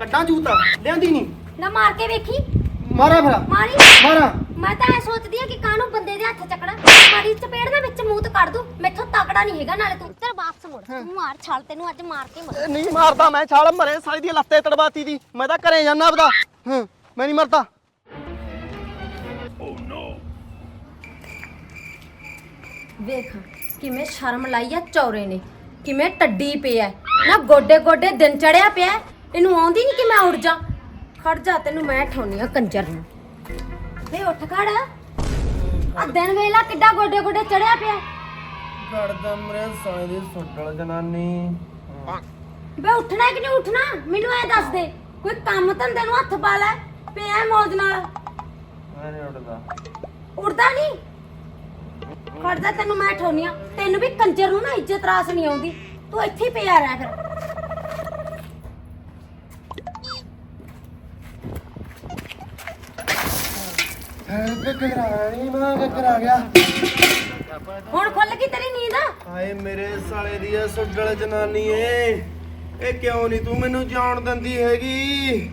ਕੱਢਾਂ ਜੂਤਾ ਲਿਆਂਦੀ ਨਹੀਂ। ਨਾ ਮਾਰ ਕੇ ਵੇਖੀ। ਮਾਰਾ ਫਿਰ। ਮਾਰੀ। ਮਾਰਾ। ਮੈਂ ਤਾਂ ਐ ਸੋਚਦੀ ਆ ਕਿ ਕਾਹਨੂੰ ਬੰਦੇ ਦੇ ਹੱਥ ਚੱਕਣਾ। ਮਾਰੀ ਚਪੇੜ ਨਾ ਵਿੱਚ ਮੂੰਹ ਤੇ ਕੱਢ ਦੂੰ। ਮੈਥੋਂ ਤਕੜਾ ਨਹੀਂ ਹੈਗਾ ਨਾਲੇ ਤੂੰ। ਤੇਰਾ ਵਾਪਸ ਮੁੜ। ਤੂੰ ਮਾਰ ਛਾਲ ਤੈਨੂੰ ਅੱਜ ਮਾਰ ਕੇ ਮਰ। ਇਹ ਨਹੀਂ ਮਾਰਦਾ ਮੈਂ ਛਾਲ ਮਰੇ ਸਾਲੀ ਦੀ ਲੱਤੇ ਤੜਵਾਤੀ ਦੀ। ਮੈਂ ਤਾਂ ਘਰੇ ਜਾਣਾ ਆਪਦਾ। ਹਾਂ ਮੈਂ ਨਹੀਂ ਮਰਦਾ। ਵੇਖ ਕਿਵੇਂ ਸ਼ਰਮ ਲਾਈ ਆ ਚੌਰੇ ਨੇ। ਕਿਵੇਂ ਟੱਡੀ ਪਿਆ। ਨਾ ਗੋਡੇ ਗੋਡੇ ਦਿਨ ਚੜਿਆ ਪਿਆ। ਇਹਨੂੰ ਆਉਂਦੀ ਨਹੀਂ ਕਿ ਮੈਂ ਉੜ ਜਾ? ਖੜ ਜਾ ਤੈਨੂੰ ਮੈਂ ਠਾਉਣੀ ਆ ਕੰਜਰ। ਨੂੰ ਵੇ ਉੱਠ ਖੜ। ਆ ਦਿਨ ਵੇਲਾ ਕਿੱਡਾ ਗੋਡੇ ਗੋਡੇ ਚੜਿਆ ਪਿਆ। ਗੜਦਾ ਮਰੇ ਸਾਲੇ ਦੀ ਸੁੱਟਲ ਜਨਾਨੀ। ਵੇ ਉੱਠਣਾ ਕਿ ਨਹੀਂ ਉੱਠਣਾ? ਮੈਨੂੰ ਐ ਦੱਸ ਦੇ ਕੋਈ ਕੰਮ ਧੰਦੇ ਨੂੰ ਹੱਥ ਪਾ ਲੈ ਪਿਆ ਮੌਜ ਨਾਲ। ਮੈਂ ਨਹੀਂ ਉੱਠਦਾ ਉੜਦਾ ਨਹੀਂ ਖੜ ਜਾ ਤੈਨੂੰ ਮੈਂ ਠਾਉਣੀ ਆ। ਤੈਨੂੰ ਵੀ ਕੰਜਰ ਨੂੰ ਨਾ ਇੱਜ਼ਤ ਰਾਸ ਨਹੀਂ ਆਉਂਦੀ। ਤੂੰ ਇੱਥੇ ਹੀ ਪਿਆ ਰਹਿ ਫਿਰ। ਕਕਰਾਣੀ ਮਾਂ ਕਕਰਾ ਗਿਆ। ਹੁਣ ਖੁੱਲ ਗਈ ਤੇਰੀ ਨੀਂਦ? ਹਾਏ ਮੇਰੇ ਸਾਲੇ ਦੀ ਇਹ ਸੁੱਡਲ ਜਨਾਨੀ ਏ ਇਹ ਕਿਉਂ ਨਹੀਂ ਤੂੰ ਮੈਨੂੰ ਜਾਣ ਦਿੰਦੀ ਹੈਗੀ?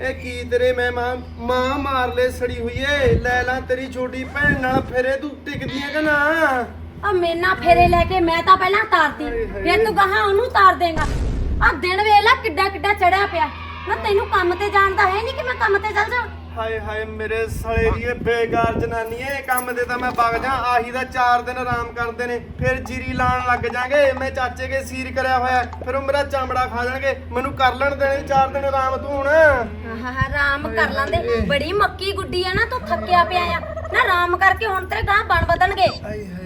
ਇਹ ਕੀ ਤੇਰੇ ਮੈਂ ਮਾਂ ਮਾਂ ਮਾਰ ਲੈ ਸੜੀ ਹੋਈ ਏ? ਲੈ ਲਾ ਤੇਰੀ ਛੋਟੀ ਭੈਣ ਨਾਲ ਫਿਰੇ ਤੂੰ ਟਿਕਦੀ ਹੈ ਕਿ ਨਾ? ਆ ਮੇਨਾ ਫੇਰੇ ਲੈ ਕੇ ਮੈਂ ਤਾਂ ਪਹਿਲਾਂ ਤਾਰਤੀ। ਫਿਰ ਤੂੰ ਕਹਾ ਉਹਨੂੰ ਤਾਰ ਦੇਗਾ। ਆ ਦਿਨ ਵੇਲਾ ਕਿੱਡਾ ਕਿੱਡਾ ਚੜਿਆ ਪਿਆ। ਨਾ ਤੈਨੂੰ ਕੰਮ ਤੇ ਜਾਣ ਦਾ ਹੈ ਨਹੀਂ ਕਿ ਮੈਂ ਕੰਮ ਤੇ ਚੱਲ ਜਾ ਹਾਏ ਹਾਏ ਮੇਰੇ ਸਾਲੇ ਦੀ ਇਹ ਬੇਕਾਰ ਜਨਾਨੀ ਏ ਕੰਮ ਤੇ ਤਾਂ ਮੈਂ ਵਗ ਜਾ ਆਹੀ ਦਾ 4 ਦਿਨ ਆਰਾਮ ਕਰਦੇ ਨੇ ਫਿਰ ਜੀਰੀ ਲਾਣ ਲੱਗ ਜਾਾਂਗੇ ਮੈਂ ਚਾਚੇ ਕੇ ਸੀਰ ਕਰਿਆ ਹੋਇਆ ਫਿਰ ਉਹ ਮੇਰਾ ਚਮੜਾ ਖਾ ਜਾਣਗੇ ਮੈਨੂੰ ਕਰ ਲੈਣ ਦੇਣੇ 4 ਦਿਨ ਆਰਾਮ ਤੂੰ ਹੁਣ। ਹਾਂ ਆਰਾਮ ਕਰ ਲਾਂਦੇ ਬੜੀ ਮੱਕੀ ਗੁੱਡੀ ਆ ਨਾ ਤੂੰ ਥੱਕਿਆ ਪਿਆ ਆ। ਨਾ ਆਰਾਮ ਕਰਕੇ ਹੁਣ ਤੇਰੇ ਗਾਂ ਬਣ ਵਧਣਗੇ।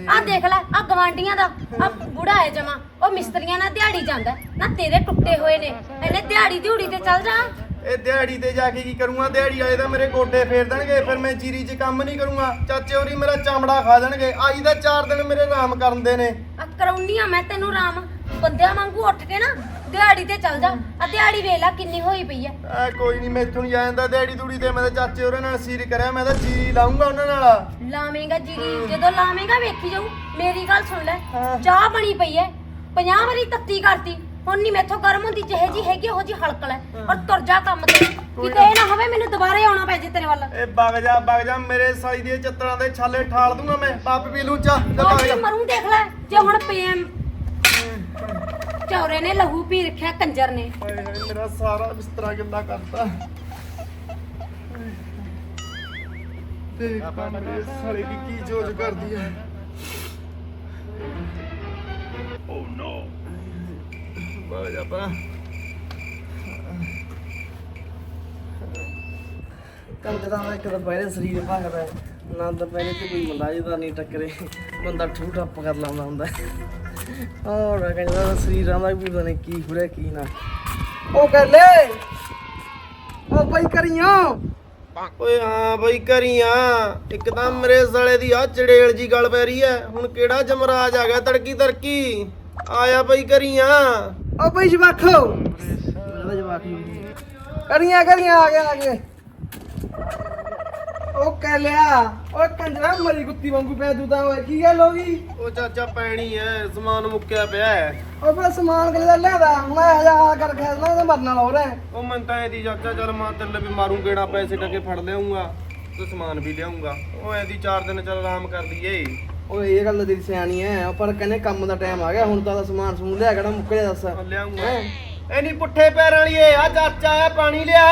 ਆ ਦੇਖ ਲੈ ਆ ਗਵਾਂਡੀਆਂ ਦਾ ਆ ਬੁੜਾ ਹੈ ਜਮਾ ਉਹ ਮਿਸਤਰੀਆਂ ਨਾਲ ਦਿਹਾੜੀ ਜਾਂਦਾ ਨਾ ਤੇਰੇ ਟੁੱਟੇ ਹੋਏ ਨੇ ਇਹਨੇ ਦਿਹਾੜੀ ਦਿਹੂੜੀ ਤੇ ਚੱਲ ਜਾ। ਇਹ ਦਿਹਾੜੀ ਤੇ ਜਾ ਕੇ ਕੀ ਕਰੂੰਗਾ? ਦਿਹਾੜੀ ਵਾਲੇ ਤਾਂ ਮੇਰੇ ਗੋਡੇ ਫੇਰ ਦੇਣਗੇ ਫਿਰ ਮੈਂ ਜੀਰੀ 'ਚ ਕੰਮ ਨਹੀਂ ਕਰੂੰਗਾ। ਚਾਚੇ ਹੋਰੀ ਮੇਰਾ ਚਮੜਾ ਖਾ ਜਾਣਗੇ। ਆਈ ਦਾ 4 ਦਿਨ ਮੇਰੇ ਆਰਾਮ ਕਰਨ ਦੇ ਨੇ। ਆ ਕਰਾਉਣੀ ਆ ਮੈਂ ਤੈਨੂੰ ਆਰਾਮ। ਬੰਦਿਆਂ ਵਾਂਗੂ ਉੱਠ ਕੇ ਨਾ ਦਿਹਾੜੀ ਤੇ ਚੱਲ ਜਾ। ਆ ਦਿਹਾੜੀ ਵੇਲਾ ਕਿੰਨੀ ਹੋਈ ਪਈ ਐ ਆ ਕੋਈ ਨਹੀਂ ਮੈਥੋਂ ਨਹੀਂ ਜਾਂਦਾ ਦਿਹਾੜੀ ਦੂੜੀ ਤੇ। ਮੈਂ ਤਾਂ ਚਾਚੇ ਹੋਰਾਂ ਨਾਲ ਸੀਰ ਕਰਿਆ ਮੈਂ ਤਾਂ ਜੀਰੀ ਲਾਉਂਗਾ ਉਹਨਾਂ ਨਾਲ। ਲਾਵੇਂਗਾ ਜੀਰੀ ਜਦੋਂ ਲਾਵੇਂਗਾ ਵੇਖੀ ਜਾਊ। ਮੇਰੀ ਗੱਲ ਸੁਣ ਲੈ। ਹਾਂ। ਚਾਹ ਬਣੀ ਪਈ ਐ। 50 ਵਾਰੀ ਤੱਤੀ ਕਰਤੀ। ਹੁਣ ਨਹੀਂ ਮੈਥੋਂ ਗਰਮ ਹੁੰਦੀ ਜਿਹੇ ਜੀ ਹੈਗੀ ਉਹ ਜੀ ਹਲਕ ਲੈ। ਔਰ ਤੁਰ ਜਾ ਕੰਮ ਤੇ। ਕਿਤੇ ਇਹ ਨਾ ਹੋਵੇ ਮੈਨੂੰ ਦੁਬਾਰੇ ਆਉਣਾ ਪੈ ਜੇ ਤੇਰੇ ਵੱਲ। ਇਹ ਵਗ ਜਾ ਵਗ ਜਾ ਮੇਰੇ ਸਾਈ ਦੀਆਂ ਚੱਤਰਾਂ ਦੇ ਛਾਲੇ ਠਾਲ ਦੂੰਗਾ ਮੈਂ। ਪਾਪ ਪੀ ਲੂੰ ਚਾ ਉਹ ਮਰੂੰ ਦੇਖ ਲੈ ਜੇ ਹੁਣ ਪੀਐਮ ਚੌਰੇ ਨੇ ਲਹੂ ਪੀ ਰੱਖਿਆ ਕੰਜਰ ਨੇ। ਹਾਏ ਹਾਏ ਮੇਰਾ ਸਾਰਾ ਬਿਸਤਰਾ ਗਿੱਲਾ ਕਰਤਾ। ਤਾਂ ਮੇਰੇ ਸਾਲੇ ਦੀ ਕੀ ਜੋਜ ਕਰਦੀ ਹੈ। ਵਗ ਜਾ ਪਾ ਕੰਮ ਤੇ ਇੱਕ ਤਾਂ ਪਹਿਲੇ ਸਰੀਰ ਭਾਗਦਾ ਨਾ ਤਾਂ ਪਹਿਲੇ ਤੇ ਕੋਈ ਬੰਦਾ ਜਿਹਦਾ ਨਹੀਂ ਟੱਕਰੇ, ਬੰਦਾ ਠੂ ਠੱਪ ਕਰ ਲਾਉਂਦਾ ਹੁੰਦਾ ਔਰ ਕਹਿੰਦਾ ਸਰੀਰਾਂ ਦਾ ਵੀ ਪਤਾ ਨਹੀਂ ਕੀ ਫੁਰਿਆ ਕੀ ਨਾ। ਉਹ ਕਰ ਉਹ ਬਈ ਕਰੀਆਂ। ਓਏ ਹਾਂ ਬਈ ਕਰੀਆਂ। ਇੱਕ ਤਾਂ ਮੇਰੇ ਸਾਲੇ ਦੀ ਆ ਚੜੇਲ ਜੀ ਗੱਲ ਪੈ ਰਹੀ ਐ ਹੁਣ ਕਿਹੜਾ ਜਮਰਾਜ ਆ ਗਿਆ ਤੜਕੀ ਤੜਕੀ ਆਇਆ ਬਈ ਕਰੀਆਂ। ਉਹ ਬਈ ਜਵਾਖੋ ਮੇਰਾ ਜਵਾਖ ਹੀ ਕਰੀਆਂ ਕਰੀਆਂ ਆ ਗਿਆ ਆ ਗਿਆ। ਉਹ ਕਹਿ ਲਿਆ ਉਹ ਕੰਜਰਾ ਮਰੀ ਕੁੱਤੀ ਵਾਂਗੂ ਪੈ ਤੂੰ ਤਾਂ ਓਏ ਕੀ ਗੱਲ ਹੋ ਗਈ? ਉਹ ਚਾਚਾ ਪੈਣੀ ਐ ਸਮਾਨ ਮੁੱਕਿਆ ਪਿਆ ਐ। ਉਹ ਬਸ ਸਮਾਨ ਕਿਲੇ ਦਾ ਲਿਆਦਾ ਮੈਂ ਹਜ਼ਾਰ ਕਰ ਖੈਸਣਾ ਤੇ ਮਰਨ ਵਾਲਾ ਹੋ ਰਿਹਾ ਉਹ ਮੈਂ ਤਾਂ ਇਹਦੀ ਚਾਚਾ ਚੱਲ ਮਾਂ ਤੇਰੇ ਵੀ ਮਾਰੂ ਗੇੜਾ ਪੈਸੇ ਟਕੇ ਫੜ ਲਿਆਉਂਗਾ ਤੇ ਸਮਾਨ ਵੀ ਲਿਆਉਂਗਾ ਉਹ ਐਦੀ 4 ਦਿਨ ਚੱਲ ਆਰਾਮ ਕਰ ਲਈਏ। ਓਏ ਇਹ ਗੱਲ ਤਾਂ ਤੇਰੀ ਸਿਆਣੀ ਐ ਪਰ ਕਹਿੰਦੇ ਕੰਮ ਦਾ ਟਾਈਮ ਆ ਗਿਆ ਹੁਣ ਤਾਂ ਸਮਾਨ ਸਮੂਨ ਲਿਆ ਕਿਹੜਾ ਮੁੱਕ ਜਾ ਦੱਸ ਲਿਆਉਂਗਾ ਹੈਂ? ਇਹ ਨਹੀਂ ਪੁੱਠੇ ਪੈਰਾਂ ਵਾਲੀ ਏ ਆ ਚਾਚਾ ਆ ਪਾਣੀ ਲਿਆ।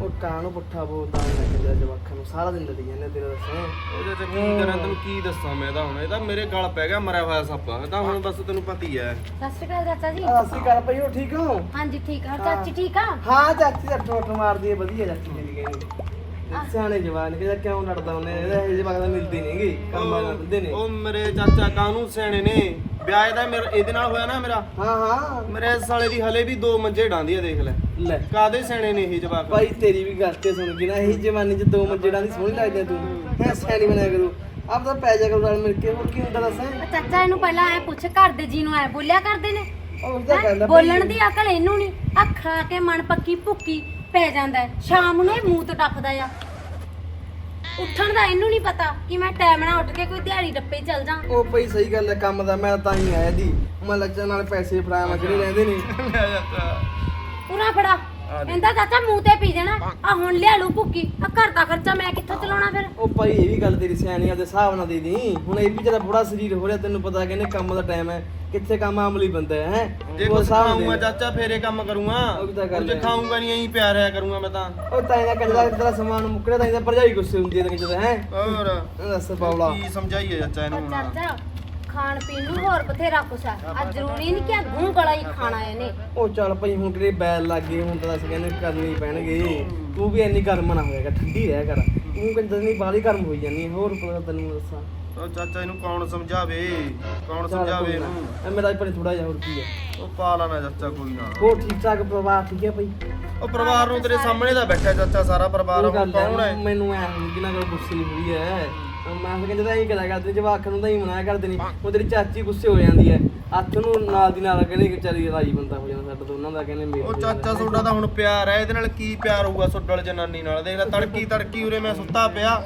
ਉਹ ਕਾਂ ਨੂੰ ਪੁੱਠਾ ਬੋਲਦਾ ਮੈਂ ਕਿਹਾ ਜਵਾਖਾਂ ਨੂੰ? ਸਾਰਾ ਦਿਨ ਲੜੀ ਜਾਂਦੇ ਤੇਰੇ ਦੱਸਾਂ। ਉਹਦੇ ਤੇ ਕੀ ਕਰਾਂ ਤੈਨੂੰ ਕੀ ਦੱਸਾਂ ਮੈਂ ਤਾਂ ਹੁਣ? ਇਹ ਤਾਂ ਮੇਰੇ ਗਲ ਪੈ ਗਿਆ ਮਰਿਆ ਹੋਇਆ ਸੱਪ। ਇਹ ਤਾਂ ਹੁਣ ਬਸ ਤੈਨੂੰ ਪਤਾ ਹੀ ਐ। ਸਤਿ ਸ਼੍ਰੀ ਅਕਾਲ ਚਾਚਾ ਜੀ। ਅਸੀਂ ਕਰ ਪਈ ਹੋ ਠੀਕ ਹੋ? ਹਾਂਜੀ ਠੀਕ ਆ। ਚਾਚੀ ਠੀਕ ਆ? ਹਾਂ ਚਾਚੀ ਦਾ ਠੋਠ ਮਾਰਦੀ ਹੈ ਵਧੀਆ ਚਾਚੀ ਮੇਰੀ ਕਹਿੰਦੀ। ਸਿਆਣੇ ਜਵਾਨ ਕਿਹਦਾ ਕਿਉਂ ਲੜਦਾ ਉਹਨੇ? ਇਹਦਾ ਇਹ ਜਵਾਕ ਦਾ ਮਿਲਦੀ ਨਹੀਂਗੀ ਕੰਮ ਆ ਜਾਂਦੇ ਨੇ। ਉਹ ਮੇਰੇ ਚਾਚਾ ਕਾਹਨੂੰ ਸਿਆਣੇ ਨੇ? ਵਿਆਹ ਇਹਦਾ ਮੇਰਾ ਇਹਦੇ ਨਾਲ ਹੋਇਆ ਨਾ ਮੇਰਾ? ਹਾਂ ਹਾਂ। ਮੇਰੇ ਸਾਲੇ ਦੀ ਹਲੇ ਵੀ ਦੋ ਮੰਜੇ ਡਾਂਦੀ ਆ ਦੇਖ ਲੈ। ਲੈ। ਕਾਦੇ ਸਿਆਣੇ ਨੇ ਇਹ ਜਵਾਕ? ਭਾਈ ਤੇਰੀ ਵੀ ਗੱਲ ਤੇ ਸੁਣ ਗਈ ਨਾ ਇਹ ਜਵਾਨੀ ਚ ਦੋ ਮੰਜੇੜਾਂ ਦੀ ਸੋਹਣੀ ਲੱਗਦੀ ਆ ਤੂੰ। ਹੈ ਸਿਆਣੀ ਬਣਿਆ ਕਰੂ। ਆਪ ਤਾਂ ਪੈ ਜਾ ਕਰੋ ਨਾਲ ਮਿਲ ਕੇ ਹੋਰ ਕੀ ਹੁੰਦਾ ਦੱਸਾਂ? ਆ ਚਾਚਾ ਇਹਨੂੰ ਪਹਿਲਾਂ ਐ ਪੁੱਛ ਘਰ ਦੇ ਜੀ ਨੂੰ ਐ ਬੋਲਿਆ ਕਰਦੇ ਨੇ? ਉਹ ਤਾਂ ਹੈਂ? ਕਹਿੰਦਾ ਬੋਲਣ ਦੀ ਅਕਲ ਇਹਨੂੰ ਨਹੀਂ। ਆ ਖਾ ਕੇ ਮਨ ਪੱਕੀ ਭੁੱਕੀ ਪੈ ਜਾਂਦਾ ਹੈ। ਸ਼ਾਮ ਨੂੰ ਇਹ ਮੂੰਹ ਤੋਂ ਟੱਪਦਾ ਆ। ਉੱਠਣ ਦਾ ਇਹਨੂੰ ਨਹੀਂ ਪਤਾ ਕਿ ਮੈਂ ਟਾਈਮ ਨਾਲ ਉੱਠ ਕੇ ਕੋਈ ਦਿਹਾੜੀ ਡੱਪੇ ਚੱਲ ਜਾ ਉਹ ਭਾਈ ਸਹੀ ਗੱਲ ਹੈ ਕੰਮ ਦਾ ਮੈਂ ਤਾਂ ਹੀ ਆਇਆ ਦੀ ਮੈਂ ਲੱਜਾ ਨਾਲ ਪੈਸੇ ਫੜਾਇਆ ਮੈਂ ਕਿਹੜੇ ਰਹਿੰਦੇ ਨੇ। ਪੂਰਾ ਫੜਾ। ਆ ਦੇਖ। ਇਹਦਾ ਚਾਚਾ ਮੂੰਹ ਤੇ ਪੀ ਦੇਣਾ ਆ ਹੁਣ ਲਿਆ ਲੂ ਭੁੱਕੀ। ਆ ਘਰ ਦਾ ਖਰਚਾ ਮੈਂ ਕਿੱਥੋਂ ਚਲਾਉਣਾ ਫਿਰ? ਉਹ ਭਾਈ ਇਹ ਵੀ ਗੱਲ ਤੇਰੀ ਸਿਆਣੀ ਆ ਦੇ ਹਿਸਾਬ ਨਾਲ ਦੇ ਦੀ। ਹੁਣ ਇਹ ਵੀ ਤੇਰਾ ਬੁੜਾ ਸਰੀਰ ਹੋ ਰਿਹਾ ਤੈਨੂੰ ਪਤਾ ਕਹਿੰਦੇ ਕੰਮ ਦਾ ਟਾਈਮ ਹੈ। ਕਿੱਥੇ ਕੰਮ ਅਮਲੀ ਬੰਦਾ ਹੈ ਹੈਂ? ਜੇ ਉਹ ਕੁਛ ਹਿਸਾਬ ਖਾਊਂਗਾ ਦੇ। ਚਾਚਾ ਫੇਰੇ ਕੰਮ ਕਰੂੰਗਾ। ਉਹ ਵੀ ਤਾਂ ਗੱਲ ਹੁਣ ਜੇ ਹੈ। ਖਾਊਂਗਾ ਨਹੀਂ ਐਂ ਪਿਆ ਰਿਆ ਕਰੂੰਗਾ ਮੈਂ ਤਾਂ। ਉਹ ਤਾਂ ਇਹਦਾ ਕੰਜਦਾ ਤੇਰਾ ਸਮਾਨ ਮੁੱਕੜਾ ਤਾਂ ਇਹਦਾ ਭਰਜਾਈ ਗੁੱਸੇ ਹੁੰਦੀ ਹੈ ਕੰਜਦਾ ਹੈ? ਹੋਰ। ਦੱਸ ਪਾਉਲਾ ਕੀ ਸਮਝਾਈਏ ਚਾਚਾ ਇਹਨੂੰ ਹੁਣ? ਚਾਚਾ ਖਾਣ ਪੀਣ ਨੂੰ ਹੋਰ ਬਥੇਰਾ ਕੁਛ ਆ। ਆ ਜ਼ਰੂਰੀ ਨਹੀਂ ਕਿ ਆ ਗੂੰ ਗਲਾ ਹੀ ਖਾਣਾ ਇਹਨੇ ਉਹ ਚੱਲ ਭਾਈ ਹੁਣ ਤੇਰੇ ਬੈਲ ਲੱਗ ਗਏ ਹੁਣ ਤਾਂ ਦੱਸ ਕਹਿੰਦੇ ਕਰਨੇ ਹੀ ਪੈਣਗੇ। ਤੂੰ ਵੀ ਇੰਨੀ ਗਰਮ ਨਾ ਹੋਏਗਾ ਠੰਡੀ ਰਹਿ ਕਰ। ਤੂੰ ਕੰਜਰ ਨਹੀਂ ਬਾਹਲੀ ਗਰਮ ਹੋਈ ਜਾਂਦੀ ਹੋਰ ਪਤਾ ਤੈਨੂੰ ਦੱਸਾਂ। ਉਹ ਚਾਚਾ ਇਹਨੂੰ ਕੌਣ ਸਮਝਾਵੇ? ਕੌਣ ਚੱਲ ਸਮਝਾਵੇ ਕੋਈ ਨਾ। ਇਹਨੂੰ? ਇਹ ਮੇਰਾ ਪਰ ਥੋੜਾ ਜਿਹਾ ਹੋਰ ਕੀ ਹੈ ਉਹ ਪਾ ਲੈਣਾ ਚਾਚਾ ਕੋਈ ਨਾ। ਹੋਰ ਠੀਕ ਠਾਕ ਪਰਿਵਾਰ ਠੀਕ ਹੈ ਭਾਈ? ਉਹ ਪਰਿਵਾਰ ਨੂੰ ਤੇਰੇ ਸਾਹਮਣੇ ਤਾਂ ਬੈਠਾ ਚਾਚਾ ਸਾਰਾ ਪਰਿਵਾਰ ਉਹ ਹੁਣ ਗੱਲ ਕੌਣ ਹੈ? ਹੈ ਮੈਨੂੰ ਐ ਹੁੰਦੀ ਨਾ ਕੋਈ ਗੁੱਸੇ ਨਹੀਂ ਹੋਈ ਹੈ। ਮੈਂ ਤਾਂ ਕਹਿੰਦਾ ਐਂ ਕਰਿਆ ਕਰਦੇ ਜਵਾਕ ਨੂੰ ਤਾਂ ਹੀ ਮਨਾਇਆ ਕਰਦੇ ਨਹੀਂ ਉਹ ਤੇਰੀ ਚਾਚੀ ਗੁੱਸੇ ਹੋ ਜਾਂਦੀ ਹੈ। ਹੱਥ ਨੂੰ ਨਾਲ ਦੀ ਨਾਲ ਕਹਿੰਦੇ ਕਿ ਚਾਰੀ ਰਾਈ ਬੰਦਾ ਹੋ ਜਾਂਦਾ ਸਾਡਾ ਦੋਨਾਂ ਦਾ ਕਹਿੰਦੇ ਮੇਰੇ ਉਹ ਚਾਚਾ ਤੁਹਾਡਾ ਤਾਂ ਹੁਣ ਪਿਆਰ ਹੈ ਇਹਦੇ ਨਾਲ ਕੀ ਪਿਆਰ ਹੋਊਗਾ ਸੁੱਡਲ ਜਨਾਨੀ ਨਾਲ? ਦੇਖ ਲੈ ਤੜਕੀ ਤੜਕੀ ਉਰੇ ਮੈਂ ਸੁੱਤਾ ਪਿਆ।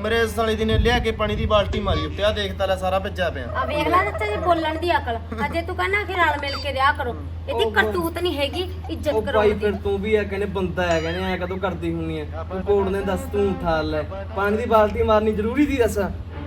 ਮੇਰੇ ਸਾਲੀ ਦੀ ਨੇ ਲਿਆ ਕੇ ਪਾਣੀ ਦੀ ਬਾਲਟੀ ਮਾਰੀ ਉੱਤੇ। ਆ ਦੇਖ ਤਾ ਲੈ ਸਾਰਾ ਭੱਜਿਆ ਪਿਆ। ਆ ਵੇਖ ਲੈ ਚਾਚਾ ਜੀ ਬੋਲਣ ਦੀ ਅਕਲ। ਅਜੇ ਤੂੰ ਕਹਿੰਦਾ ਕਿ ਰਲ ਮਿਲ ਕੇ ਰਿਹਾ ਕਰੋ। ਇਹਦੀ ਕਰਤੂਤ ਨਹੀਂ ਹੈਗੀ ਇੱਜ਼ਤ ਉਹ ਭਾਈ ਫਿਰ ਤੂੰ ਵੀ ਐ ਕਹਿੰਦੇ ਬੰਦਾ ਹੈ ਕਹਿੰਦੇ ਐ ਕਦੋਂ ਕਰਦੀ ਹੁੰਨੀ ਐ। ਤੂੰ ਕੋੜ ਨੇ ਦੱਸ ਤੂੰ ਉਠਾ ਲੈ। ਪਾਣੀ ਦੀ ਬਾਲਟੀ ਮਾਰਨੀ ਜ਼ਰੂਰੀ ਦੀ ਦੱਸ।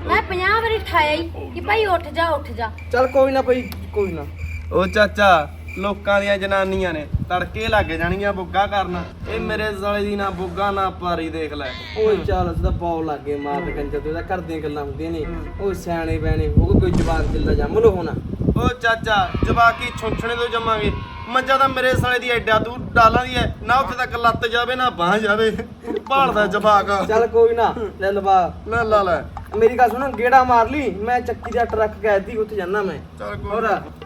ਮੈਂ 50 ਵਾਰੀ ਠਾਇਆ ਹੀ ਕਿ ਭਾਈ ਉੱਠ ਜਾ ਉੱਠ ਜਾ। ਚੱਲ ਕੋਈ ਨਾ ਭਾਈ ਕੋਈ ਨਾ। ਉਹ ਚਾਚਾ ਲੋਕਾਂ ਦੀਆਂ ਜਨਾਨੀਆਂ ਨੇ ਤੜਕੇ ਲੱਗ ਜਾਣਗੀਆਂ ਬੁੱਗਾ ਕਰਨ। ਇਹ ਮੇਰੇ ਸਾਲੇ ਦੀ ਨਾ ਬੁੱਗਾ ਨਾ ਪਾਰੀ ਦੇਖ ਲੈ। ਓਏ ਚੱਲ ਅਸੀਂ ਤਾਂ ਪੌ ਲੱਗੇ ਮਾਰ ਕੰਜਰ ਤੇ ਉਹਦਾ ਘਰ ਦੀਆਂ ਗੱਲਾਂ ਹੁੰਦੀਆਂ ਨੇ। ਉਹ ਸਿਆਣੇ ਬੈਣੇ ਉਹ ਕੋਈ ਜਵਾਨ ਚੱਲਦਾ ਜੰਮ ਲੋ ਹੋਣਾ। ਉਹ ਚਾਚਾ ਜਵਾਕੀ ਛੁੰਛਣੇ ਤੋਂ ਜੰਮਾਂਗੇ। ਮੱਝਾਂ ਤਾਂ ਮੇਰੇ ਸਾਲੇ ਦੀ ਐਡਾ ਦੂਰ ਡਾਲਾਂ ਦੀ ਐ। ਨਾ ਉੱਥੇ ਤੱਕ ਲੱਤ ਜਾਵੇ ਨਾ ਬਾਹ ਜਾਵੇ। ਭਾਲਦਾ ਜਵਾਕ। ਚੱਲ ਕੋਈ ਨਾ ਲੈ ਲਵਾ। ਲੈ ਲਾ ਲੈ। ਮੇਰੀ ਗੱਲ ਸੁਣ ਗੇੜਾ ਮਾਰ ਲਈ। ਮੈਂ ਚੱਕੀ ਦਾ ਟਰੱਕ ਕਹਿਤੀ ਉੱਥੇ ਜਾਣਾ ਮੈਂ। ਚੱਲ ਕੋਈ ਹੋਰ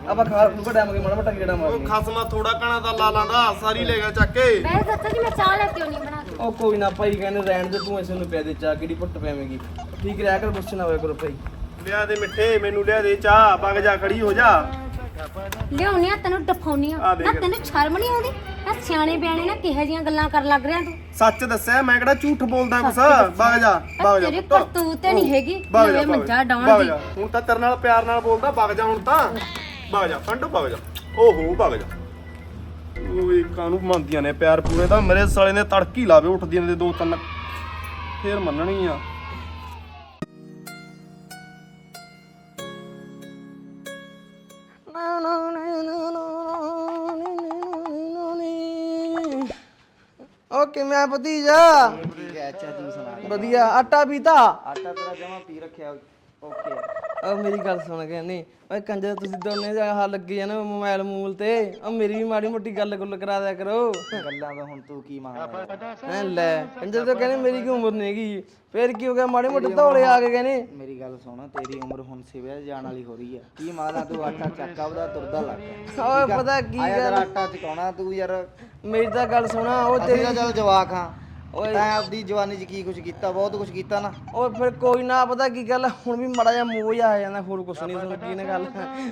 ਆਪਾਂ ਖਾ ਨੂੰ ਘੜਾਵਾਂਗੇ ਮਾੜਾ ਮੋਟਾ ਗੇੜਾ ਮਾਰ ਉਹ ਖਸਮਾ ਥੋੜਾ ਕਣਾ ਤਾਂ ਲਾ ਲਾਂਦਾ ਸਾਰੀ ਲੈ ਗਿਆ ਚੱਕ ਕੇ। ਮੈਂ ਚਾਚਾ ਜੀ ਮੈਂ ਚਾਹ ਲੈ ਕੇ ਆਉਣੀ ਬਣਾ ਕੇ। ਉਹ ਕੋਈ ਨਾ ਭਾਈ ਕਹਿੰਦੇ ਰਹਿਣ ਦੇ ਤੂੰ ਇਸੇ ਨੂੰ ਪੈ ਦੇ ਚਾਹ ਕਿਹੜੀ ਪੁੱਟ ਪੈਵੇਂਗੀ ਠੀਕ ਰਿਹਾ ਕਰ ਗੁੱਸੇ ਨਾ ਹੋਇਆ ਕਰੋ ਭਾਈ। ਲਿਆ ਦੇ ਮਿੱਠੇ ਮੈਨੂੰ ਲਿਆ ਦੇ ਚਾਹ ਪੱਗ ਜਾ ਖੜੀ ਹੋ ਜਾ। ਲਿਆਉਣੀ ਆ ਤੈਨੂੰ ਡਫਾਉਣੀ ਆ। ਆ ਦੇਖ। ਨਾ ਤੈਨੂੰ ਸ਼ਰਮ ਨਹੀਂ ਆਉਂਦੀ? ਆ ਸਿਆਣੇ ਬਿਆਣੇ ਨਾ ਕਿਹੋ ਜੀਆਂ ਗੱਲਾਂ ਕਰਨ ਲੱਗ ਰਿਹਾ ਤੂੰ? ਸੱਚ ਦੱਸਿਆ ਮੈਂ ਕਿਹੜਾ ਝੂਠ ਬੋਲਦਾ ਕੁਛ? ਵਗ ਜਾ ਵਗ ਜਾ ਤੇਰੀ ਪੁੱਤ। ਕਰਤੂਤ ਤੇ ਨਹੀਂ ਹੈਗੀ ਵਗ ਜਾ, ਨਵੇਂ ਵਗ ਮੰਜਾ ਜਾ, ਡਾਉਣ ਵਗ ਦੀ। ਜਾ। ਹੁਣ ਤਾਂ ਤੇਰੇ ਨਾਲ ਪਿਆਰ ਨਾਲ ਬੋਲਦਾ ਵਗ ਜਾ ਹੁਣ ਤਾਂ। ਵਗ ਜਾ ਫੰਡੋ ਵਗ ਜਾ। ਓਹੋ ਵਗ ਜਾ। ਉਹ ਵੀ ਕਾਨੂੰ ਮੰਨਦੀਆਂ ਨੇ ਪਿਆਰ ਪੂਰੇ ਤਾਂ ਮੇਰੇ ਸਾਲੇ ਨੇ ਤੜਕੀ ਲਾਵੇ ਉੱਠਦੀਆਂ ਨੇ ਦੋ ਤਿੰਨ। ਫੇਰ ਮੰਨਣੀ ਆ। ਮੈਂ ਭਤੀਜਾ। ਅੱਛਾ ਤੂੰ ਸੁਣਾ। ਵਧੀਆ ਆਟਾ ਪੀਤਾ। ਆਟਾ ਤੇਰਾ ਜਮਾ ਪੀ ਰੱਖਿਆ ਓਕੇ। ਉਹ ਮੇਰੀ ਗੱਲ ਸੁਣ ਕੇ ਨਹੀਂ ਓਏ ਕੰਜਰ ਤੁਸੀਂ ਦੋਨੇ ਜਗ੍ਹਾ ਲੱਗੇ ਆ ਨਾ ਮੋਬਾਈਲ ਮੂਲ ਤੇ। ਉਹ ਮੇਰੀ ਵੀ ਮਾੜੀ ਮੋਟੀ ਗੱਲ ਗੁੱਲ ਕਰਾ ਦਿਆ ਕਰੋ। ਗੱਲਾਂ ਦਾ ਹੁਣ ਤੂੰ ਕੀ ਮੰਗਦਾ ਹੈਂ ਲੈ ਕੰਜਰ ਤਾਂ ਕਹਿੰਦੇ ਮੇਰੀ ਕੀ ਉਮਰ ਨਹੀਂ ਹੈਗੀ। ਫੇਰ ਕੀ ਹੋ ਗਿਆ? ਮਾੜੇ ਮੋਟੇ ਧੌਲੇ ਆ ਕੇ ਕਹਿੰਦੇ। ਮੇਰੀ ਗੱਲ ਸੁਣ ਤੇਰੀ ਉਮਰ ਹੁਣ ਸਿਵਿਆ ਜਾਣ ਵਾਲੀ ਹੋ ਰਹੀ ਆ। ਕੀ ਮੰਗਦਾ ਤੂੰ ਆਟਾ ਚੱਕਾ ਉਹਦਾ ਤੁਰਦਾ ਲੱਗ ਓਏ ਪਤਾ ਕੀ ਆਇਆ ਗੱਲ? ਤੇਰਾ ਆਟਾ ਚਕਾਉਣਾ ਤੂੰ ਯਾਰ। ਮੇਰੀ ਤਾਂ ਗੱਲ ਸੁਣਾ ਉਹ ਤੇਰੀ ਤਾਂ ਚੱਲ ਜਵਾਕ ਹਾਂ। ਓਏ। ਤੈਂ ਆਪਦੀ ਜਵਾਨੀ 'ਚ ਕੀ ਕੁਝ ਕੀਤਾ ਬਹੁਤ ਕੁਝ ਕੀਤਾ ਨਾ। ਉਹ ਫਿਰ ਕੋਈ ਨਾ ਪਤਾ ਕੀ ਗੱਲ ਹੁਣ ਵੀ ਮੜਾ ਜਿਹਾ ਮੂੰਹ ਜਿਹਾ ਆ ਜਾਂਦਾ ਹੋਰ ਕੁਛ ਨਹੀਂ ਸੁਣ ਕੀ ਨੇ ਗੱਲ।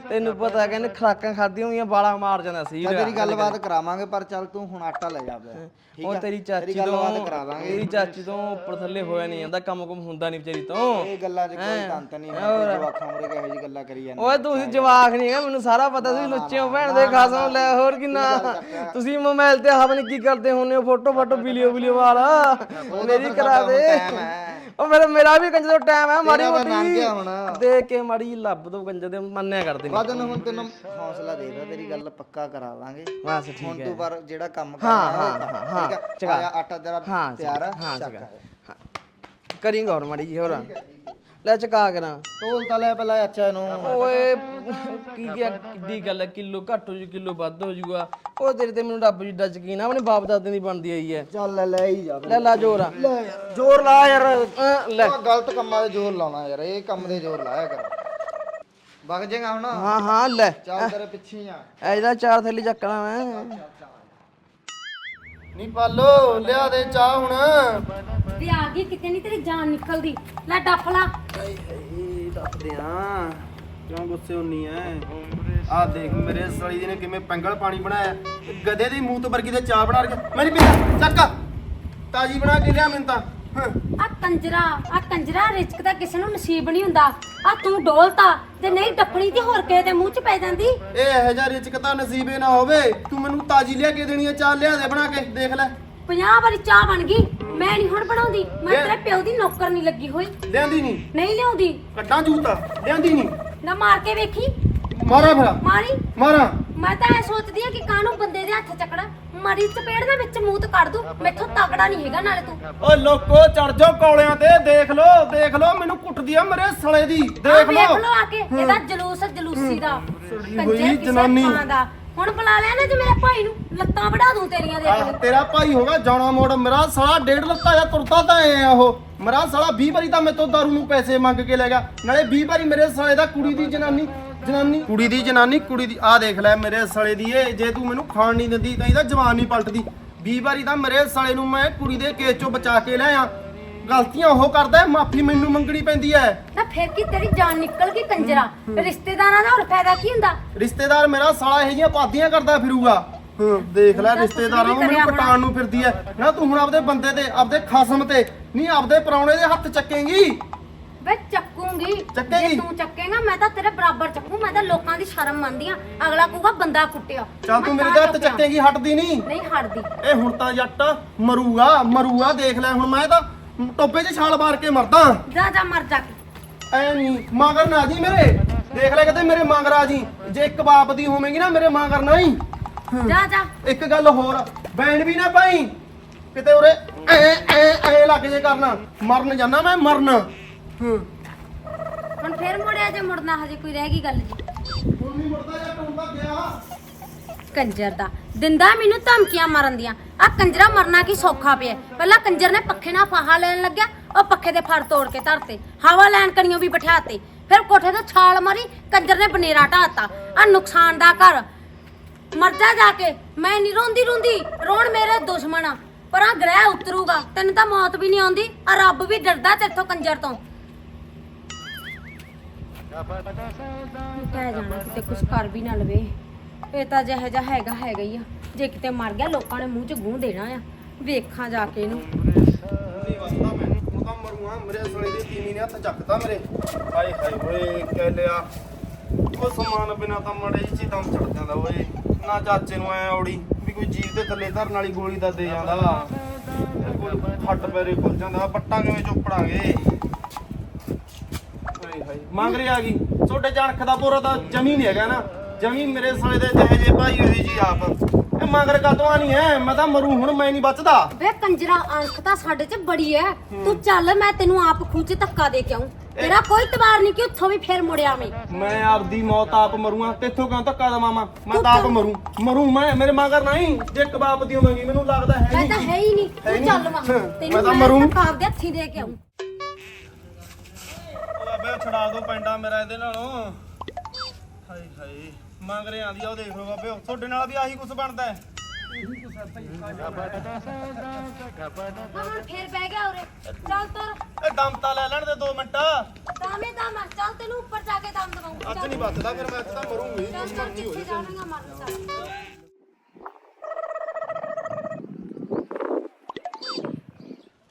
ਤੈਨੂੰ ਪਤਾ ਕਹਿੰਦੇ ਖਰਾਕਾਂ ਖਾਦੀਆਂ ਹੋਈਆਂ ਬਾਲਾ ਮਾਰ ਜਾਂਦਾ ਸੀ। ਤਾਂ ਤੇਰੀ ਗੱਲਬਾਤ ਕਰਾਵਾਂਗੇ ਪਰ ਚੱਲ ਤੂੰ ਹੁਣ ਆਟਾ ਲੈ ਜਾ ਪਿਆ ਠੀਕ ਉਹ ਆ? ਤੇਰੀ ਚਾਚੀ ਤੋਂ ਗੱਲਬਾਤ ਕਰਾ ਦਾਂਗੇ ਤੇਰੀ ਚਾਚੀ ਤੋਂ ਉੱਪਰ ਥੱਲੇ ਹੋਇਆ ਨਹੀਂ ਜਾਂਦਾ ਕੰਮ ਕੁਮ ਹੁੰਦਾ ਨਹੀਂ ਵਿਚਾਰੀ ਤੋਂ। ਇਹ ਗੱਲਾਂ 'ਚ ਕੋਈ ਤੰਤ ਨਹੀਂ ਹੁੰਦਾ ਜਵਾਕਾਂ ਮੂਰੇ ਕਿਹੋ ਜਿਹੀ ਗੱਲਾਂ ਕਰੀ ਜਾਂਦੇ ਓਏ ਤੁਸੀਂ ਜਵਾਕ ਨਹੀਂ ਹੈਗਾ ਮੈਨੂੰ ਸਾਰਾ ਪਤਾ ਤੁਸੀਂ ਲੁੱਚੇ ਭੈਣ ਦੇ ਖਾਸੋਂ ਲੈ ਹੋਰ ਕਿੰਨਾ ਤੁਸੀਂ ਮੋਬਾਈਲ ਤੇ ਆਹ ਪਤਾ ਨੀ ਕੀ ਕਰਦੇ ਹੁੰਨੇ ਹੋ ਫੋਟੋ ਫੋਟੋ ਵੀਡੀਓ ਵੀਡੀਓ ਵਾਲਾ। ਮੇਰੀ ਕਰਾ ਦੇ। ਹੈ। ਉਹ ਮੇਰਾ ਮੇਰਾ ਵੀ ਕੰਜਰ ਦਾ ਟਾਈਮ ਹੈ ਮਾੜੀ ਤੇਰਾ ਤਾਂ ਲੰਘ ਮੋਟੀ ਗਿਆ ਹੁਣ। ਦੇਖ ਕੇ ਮਾੜੀ ਜਿਹੀ ਲੱਭ ਦੋ ਕੰਜਰ ਦੇ ਮੰਨਿਆ ਕਰਦੇ ਨੇ ਵਾਦਨ ਹੁਣ ਤੈਨੂੰ ਹੌਸਲਾ ਦੇਦਾ ਤੇਰੀ ਗੱਲ ਪੱਕਾ ਕਰਾ ਦਾਂਗੇ ਬਸ ਹੁਣ ਠੀਕ ਹੈ। ਤੂੰ ਪਰ ਜਿਹੜਾ ਕੰਮ ਹਾਂ, ਕਰਨਾ ਹਾਂ, ਹਾਂ, ਕਰ, ਠੀਕ ਚੰਗਾ। ਆ? ਆਇਆ ਆਟਾ ਤੇਰਾ ਹਾਂ ਤਿਆਰ ਆ ਹਾਂ ਚੱਕ ਚੰਗਾ। ਹਾਂ। ਕਰੀ ਗੌਰ ਮਾੜੀ ਜੀ ਹੋਰ। ਲੈ ਚਕਾ ਕਰਾਂ ਤੋਲ ਤਾਂ ਲੈ ਪਹਿਲਾਂ ਅੱਛਾ ਇਹਨੂੰ। ਓਏ ਕੀ ਕੀ ਕਿੱਡੀ ਗੱਲ ਹੈ ਕਿਲੋ ਘੱਟ ਹੋ ਜੂ ਕਿਲੋ ਵੱਧ ਹੋ ਜੂਗਾ। ਉਹ ਤੇਰੇ ਤੇ ਮੈਨੂੰ ਰੱਬ ਜੀ ਦਾ ਯਕੀਨ ਆ ਆਪਣੇ ਬਾਪ ਦਾਦੇ ਦੀ ਬਣਦੀ ਆਈ ਹੈ। ਚੱਲ ਲੈ ਲੈ ਹੀ ਜਾ ਲੈ ਲਾ ਜੋਰ ਆ। ਲੈ ਯਾਰ ਜੋਰ ਲਾ ਯਾਰ। ਅਹ, ਲੈ। ਆਹ ਗਲਤ ਕੰਮਾਂ 'ਤੇ ਜ਼ੋਰ ਲਾਉਣਾ ਯਾਰ ਇਹ ਕੰਮ ਦੇ ਜ਼ੋਰ ਲਾਇਆ ਕਰ। ਵਗ ਜਾਏਗਾ ਹੁਣ। ਹਾਂ ਹਾਂ ਲੈ। ਚੱਲ ਤੇਰੇ ਪਿੱਛੇ ਹੀ ਆ। ਐ ਜਿਹੜਾ ਚਾਰ ਥੈਲੀ ਚੱਕਣਾ ਮੈਂ। ਨਹੀਂ ਪਾਲੋ ਲਿਆ ਦੇ ਚਾਹ ਹੁਣ। ਤੇ ਆ ਗਈ ਕਿਤੇ ਨਹੀਂ ਤੇਰੀ ਜਾਨ ਨਿਕਲਦੀ। ਲੈ ਡੱਫ ਲਾ। ਹਾਏ ਹਾਏ ਦੱਸਦੇ ਆ। ਕਿਉਂ ਗੁੱਸੇ ਹੁੰਨੀ ਐ? ਆ ਦੇਖ ਮੇਰੇ ਸਾਲੀ ਜੀ ਨੇ ਕਿਵੇਂ ਪੈਂਗਲ ਪਾਣੀ ਬਣਾਇਆ। ਗਧੇ ਦੀ ਮੂੰਹ ਤੋਂ ਵਰਗੀ ਤੇ ਚਾਹ ਬਣਾ ਕੇ ਮੈਂ ਨਹੀਂ ਪੀਂਦਾ ਚੱਕ। ਤਾਜੀ ਬਣਾ ਕੇ ਲਿਆ ਮੈਨੂੰ ਤਾਂ। ਆ ਕੰਜਰਾ ਆ ਕੰਜਰਾ ਰਿਚਕ ਤਾਂ ਕਿਸੇ ਨੂੰ ਨਸੀਬ ਨਹੀਂ ਹੁੰਦਾ। ਆ ਤੂੰ ਡੋਲਤਾ ਤੇ ਨਹੀਂ ਟੱਪਣੀ ਤੇ ਹੋਰ ਕਿਸੇ ਦੇ ਮੂੰਹ 'ਚ ਪੈ ਜਾਂਦੀ। ਇਹ ਇਹੋ ਜਿਹਾ ਰਿਚਕ ਤਾਂ ਨਸੀਬੇ ਨਾ ਹੋਵੇ। ਤੂੰ ਮੈਨੂੰ ਤਾਜੀ ਲਿਆ ਕੇ ਦੇਣੀ ਆ ਚਾਹ ਲਿਆ ਦੇ ਬਣਾ ਕੇ ਦੇਖ ਲੈ। 50 ਵਾਰੀ ਚਾਹ ਬਣ ਗਈ ਮੈਂ ਨਹੀਂ ਹੁਣ ਬਣਾਉਂਦੀ। ਮੈਂ। ਤੇਰੇ ਪਿਓ ਦੀ ਨੌਕਰ ਨਹੀਂ ਲੱਗੀ ਹੋਈ। ਲਿਆਂਦੀ ਨਹੀਂ। ਨਹੀਂ ਲਿਆਉਂਦੀ। ਕੱਟਾਂ ਜੂਤਾ ਲਿਆਂਦੀ ਨਹੀਂ। ਨਾ ਮਾਰ ਕੇ ਵੇਖੀ। ਮਾਰਾ ਫਿਰ। ਮਾਰੀ। ਮਾਰਾ। ਮੈਂ ਤਾਂ ਐ ਸੋਚਦੀ ਆ ਕਿ ਕਾਹਨੂੰ ਬੰਦੇ ਦੇ ਹੱਥ ਚੱਕਣਾ। ਮਰੀ ਚਪੇੜ ਦੇ ਵਿੱਚ ਮੂੰਹ ਤੇ ਕੱਢ ਦੂੰ। ਮੈਥੋਂ ਤਗੜਾ ਨਹੀਂ ਹੈਗਾ ਨਾਲੇ ਤੂੰ। ਓ ਲੋਕੋ ਚੜ ਜਾਓ ਕੌਲਿਆਂ ਤੇ ਦੇਖ ਲੋ ਦੇਖ ਲੋ ਮੈਨੂੰ ਕੁੱਟਦੀ ਆ ਮੇਰੇ ਸਲੇ ਦੀ। ਆਹ ਦੇਖ ਵੇਖ ਲੋ ਲੋ ਆ ਕੇ ਇਹਦਾ ਜਲੂਸ ਜਲੂਸੀ ਦਾ। ਸੜੀ ਕੰਜਰ ਹੋਈ ਕਿਸੇ ਜਨਾਨੀ। ਥਾਂ ਦਾ। ਹੁਣ ਬੁਲਾ ਲਿਆ ਨਾ ਜੇ ਮੇਰੇ ਭਾਈ ਨੂੰ ਲੱਤਾਂ ਵੜਾ ਦੂੰ ਤੇਰੀਆਂ ਦੇਖ ਆਹ, ਲਈ ਤੇਰਾ ਭਾਈ ਹੋਗਾ ਜਾਣਾ ਮੋੜ। ਮੇਰਾ ਸਾਲਾ ਡੇਢ ਲੱਤਾ ਜਾਂ ਤੁਰਦਾ ਤਾਂ ਐ ਆ ਉਹ। ਮੇਰਾ ਸਾਲਾ 20 ਵਾਰੀ ਤਾਂ ਮੇਰੇ ਤੋਂ ਦਾਰੂ ਨੂੰ ਪੈਸੇ ਮੰਗ ਕੇ ਲੈ ਗਿਆ। ਨਾਲੇ 20 ਵਾਰੀ ਮੇਰੇ ਸਾਲੇ ਦਾ ਕੁੜੀ ਦੀ ਜਨਾਨੀ। ਜਨਾਨੀ। ਕੁੜੀ ਦੀ ਜਨਾਨੀ ਕੁੜੀ ਦੀ ਆ ਦੇਖ ਲੈ ਮੇਰੇ ਸਾਲੇ ਦੀ ਇਹ ਜੇ ਤੂੰ ਮੈਨੂੰ ਖਾਣ ਨਹੀਂ ਦਿੰਦੀ ਤਾਂ ਇਹਦਾ ਜਵਾਨ ਨਹੀਂ ਪਲਟਦੀ। 20 ਵਾਰੀ ਤਾਂ ਮੇਰੇ ਸਾਲੇ ਨੂੰ ਮੈਂ ਕੁੜੀ ਦੇ ਕੇਸ ਚੋਂ ਬਚਾ ਕੇ ਲਿਆ ਗਲਤੀਆਂ ਉਹ ਕਰਦਾ ਮਾਫੀ ਮੈਨੂੰ ਮੰਗਣੀ ਪੈਂਦੀ ਐ ਨਾ ਫਿਰ ਕੀ ਤੇਰੀ ਜਾਨ ਨਿਕਲ ਗਈ ਕੰਜਰਾ? ਰਿਸ਼ਤੇਦਾਰਾਂ ਦਾ ਹੋਰ ਫਾਇਦਾ ਕੀ ਹੁੰਦਾ? ਰਿਸ਼ਤੇਦਾਰ ਮੇਰਾ ਸਾਲਾ ਇਹ ਜੀਆਂ ਪਾਦੀਆਂ ਕਰਦਾ ਫਿਰੂਗਾ। ਹਾਂ ਦੇਖ ਲੈ ਰਿਸ਼ਤੇਦਾਰਾਂ ਨੂੰ ਮੈਨੂੰ ਪਟਾਣ ਨੂੰ ਫਿਰਦੀ ਐ ਨਾ ਤੂੰ ਹੁਣ ਆਪਦੇ ਬੰਦੇ ਤੇ ਆਪਦੇ ਖਸਮ ਤੇ ਨਹੀਂ ਆਪਦੇ ਪਰਾਉਣੇ ਦੇ ਹੱਥ ਚੱਕੇਂਗੀ। ਵੇ ਚੱਕੂਗੀ। ਚੱਕੇਗੀ? ਜੇ ਤੂੰ ਚੱਕੇਗਾ ਮੈਂ ਤਾਂ ਤੇਰੇ ਬਰਾਬਰ ਚੱਕੂ ਮੈਂ ਤਾਂ ਲੋਕਾਂ ਦੀ ਸ਼ਰਮ ਮੰਨਦੀ ਆ। ਅਗਲਾ ਕਹੂਗਾ ਬੰਦਾ ਕੁੱਟਿਆ। ਚੱਲ ਤੂੰ ਮੈਂ ਮੇਰੇ ਤਾਂ ਦੇ ਹੱਥ ਚੁੱਕਿਆ। ਚੱਕੇਂਗੀ ਹਟਦੀ ਨਹੀਂ। ਨਹੀਂ ਹਟਦੀ। ਇਹ ਹੁਣ ਤਾਂ ਜੱਟ ਮਰੂਗਾ ਮਰੂਗਾ ਦੇਖ ਲੈ ਹੁਣ ਮੈਂ ਤਾਂ ਟੋਪੇ 'ਚ ਛਾਲ ਮਾਰ ਕੇ ਮਰਦਾ। ਜਾ ਜਾ ਮਰ ਜਾ ਕੇ। ਐ ਨਹੀਂ ਮਗਰ ਨਾ ਜੀ ਮੇਰੇ। ਦੇਖ ਲੈ ਕਿਤੇ ਮੇਰੇ ਮਗਰ ਆ ਜੀ। ਜੇ ਇੱਕ ਬਾਪ ਦੀ ਹੋਵੇਂਗੀ ਨਾ ਮੇਰੇ ਮਗਰ ਨਾ ਹੀ। ਜਾ ਜਾ। ਇੱਕ ਗੱਲ ਹੋਰ ਬੈਂਡ ਵੀ ਨਾ ਪਾਈ। ਕਿਤੇ ਉਰੇ ਐ ਐ ਐ ਲੱਗ ਜੇ ਕਰਨਾ। ਮਰਨ ਜਾਣਾ ਮੈਂ ਮਰਨ। ਹੂੰ। ਹੁਣ ਫੇਰ ਮੁੜਿਆ ਜੇ ਮੁੜਨਾ ਹਜੇ ਕੋਈ ਰਹਿ ਗਈ ਗੱਲ ਜੀ। ਹੁਣ ਨਹੀਂ ਮੁੜਦਾ ਜਾਂ ਟੁੰਦਾ ਗਿਆ। ਕੰਜਰ ਦਾ। ਦਿੰਦਾ ਮੈਨੂੰ ਧਮਕੀਆਂ ਮਾਰਨ ਦੀਆਂ। ਆ ਕੰਜਰਾ ਮਰਨਾ ਕੀ ਸੌਖਾ ਪਿਆ। ਪਹਿਲਾਂ ਕੰਜਰ ਨੇ ਪੱਖੇ ਨਾਲ ਫਾਹਾ ਲੈਣ ਲੱਗਿਆ ਉਹ ਪੱਖੇ ਦੇ ਫੜ ਤੋੜ ਕੇ ਧਰਤੇ। ਹਵਾ ਲੈਣ ਕਣੀਆਂ ਵੀ ਬਿਠਾਤੇ। ਫਿਰ ਕੋਠੇ ਤੋਂ ਛਾਲ ਮਾਰੀ ਕੰਜਰ ਨੇ ਬਨੇਰਾ ਢਾਤਾ। ਆ ਨੁਕਸਾਨ ਦਾ ਘਰ। ਮਰ ਜਾ ਜਾ ਕੇ। ਮੈਂ ਨਹੀਂ ਰੋਂਦੀ ਰੋਂਦੀ ਰੋਣ ਮੇਰੇ ਦੁਸ਼ਮਣ ਆ। ਪਰ ਆ ਗ੍ਰਹਿ ਉਤਰੂਗਾ। ਤੈਨੂੰ ਤਾਂ ਮੌਤ ਵੀ ਨਹੀਂ ਆਉਂਦੀ ਆ ਰੱਬ ਵੀ ਡਰਦਾ ਤੇਥੋਂ ਕੰਜਰ ਤੋਂ। ਕਹਿ ਜਾਣਾ ਕਿਤੇ ਕੁਝ ਕਰ ਵੀ ਨਾ ਲਵੇ। ਇਹ ਤਾਂ ਜਿਹੋ ਜਿਹਾ ਹੈਗਾ ਹੈਗਾ ਹੀ ਆ। ਜੇ ਕਿਤੇ ਮਰ ਗਿਆ, ਲੋਕਾਂ ਨੇ ਮੂੰਹ 'ਚ ਗੂੰ ਦੇਣਾ ਆ। ਵੇਖਾਂ ਜਾ ਕੇ ਇਹਨੂੰ। ਨਹੀਂ, ਵਸਦਾ ਮੈਂ। ਉਹ ਤਾਂ ਮਰੂਆ, ਮੇਰੇ ਸਲੇ ਦੀ ਤੀਵੀਂ ਨੇ ਹੱਥ ਚੱਕਤਾ ਮੇਰੇ। ਹਾਏ ਹਾਏ, ਓਏ, ਕਹਿ ਲਿਆ। ਉਹ ਸਮਾਨ ਬਿਨਾ ਤਾਂ ਮੜੇ ਜੀ ਦਮ ਚੜ ਜਾਂਦਾ ਓਏ। ਨਾ ਚਾਚੇ ਨੂੰ ਐ ਔੜੀ ਵੀ ਕੋਈ ਜੀਵ ਦੇ ਥੱਲੇ ਧਰਨ ਵਾਲੀ ਗੋਲੀ ਦਾ ਦੇ ਜਾਂਦਾ। ਇਹ ਪੈਰੇ ਖੁੱਲ ਜਾਂਦਾ। ਪੱਟਾਂ ਕਿਵੇਂ ਚੁੱਪੜਾਂਗੇ ਮੰਗ ਰਹੀ ਆ ਗਈ। ਛੋਟੇ ਜਣਖ ਦਾ ਪੂਰਾ ਤਾਂ ਜਮੀ ਨਹੀਂ ਹੈਗਾ ਨਾ। ਜਮੀ ਮੇਰੇ ਸਾਲੇ ਦੇ ਜਿਹੇ ਜੇ ਭਾਈ ਹੋਈ ਜੀ ਆਪ। ਇਹ ਮੰਗਰ ਕਦੋਂ ਨਹੀਂ ਐ? ਮੈਂ ਤਾਂ ਮਰੂ ਹੁਣ ਮੈਂ ਨਹੀਂ ਬਚਦਾ। ਵੇ ਕੰਜਰਾ ਅੰਖ ਤਾਂ ਸਾਡੇ 'ਚ ਬੜੀ ਐ। ਤੂੰ ਚੱਲ ਮੈਂ ਤੈਨੂੰ ਆਪ ਖੂਚ ਧੱਕਾ ਦੇ ਕੇ ਆਉਂ ਤੇਰਾ ਕੋਈ ਤਵਾਰ ਨਹੀਂ ਕਿ ਉੱਥੋਂ ਵੀ ਫੇਰ ਮੁੜਿਆ ਮੈਂ ਮੈਂ ਆਪਦੀ ਮੌਤ ਆਪ ਮਰੂੰਗਾ। ਤੇਥੋਂ ਕਿਉਂ ਧੱਕਾ ਦਵਾਂ ਮੈਂ? ਮੈਂ ਤਾਂ ਆਪ ਮਰੂ। ਮਰੂ ਮੈਂ ਮੇਰੇ ਮਗਰ ਨਹੀਂ। ਜੇ ਕਬਾਬ ਦੀ ਹੋਵਾਂਗੀ ਮੈਨੂੰ ਲੱਗਦਾ ਹੈ ਮੈਂ ਨਹੀਂ ਤਾਂ ਹੈ ਹੀ ਨਹੀਂ ਤੂੰ। ਚੱਲ ਮੈਂ ਤੈਨੂੰ ਤਾਂ ਮੈਂ ਮਰੂੰ। ਕਾਬ ਦੇ ਹੱਥੀ ਦੇ ਕੇ ਆਉਂ ਛੜਾ ਦੋ ਪੈਂਡਾ ਮੇਰਾ ਇਹਦੇ ਨਾਲੋਂ। ਹਾਏ ਹਾਏ ਮੰਗ ਰਹੇ ਆਂਦੀ ਆ ਉਹ ਦੇਖ ਲਓ ਬਾਬੇ ਤੁਹਾਡੇ ਨਾਲ ਵੀ ਆਹੀ ਕੁਝ ਬਣਦਾ ਹੈ। ਹੁਣ ਫੇਰ ਬਹਿ ਗਿਆ ਉਰੇ। ਚੱਲ ਤੁਰ। ਇਹ ਦਮ ਤਾਂ ਲੈ ਲੈਣ ਦੇ 2 ਮਿੰਟ। ਦਾਮੇ ਦਾਮ ਆ, ਚੱਲ ਤੈਨੂੰ ਉੱਪਰ ਜਾ ਕੇ ਦਮ ਦਵਾਉਂ ਅੱਜ ਨਹੀਂ ਬਚਦਾ ਫਿਰ ਮੈਂ ਤਾਂ ਮਰੂੰਗੀ। ਚੱਲ ਹੋ ਕਿੱਥੇ ਜਾਣਾਂਗਾ ਮਰਨ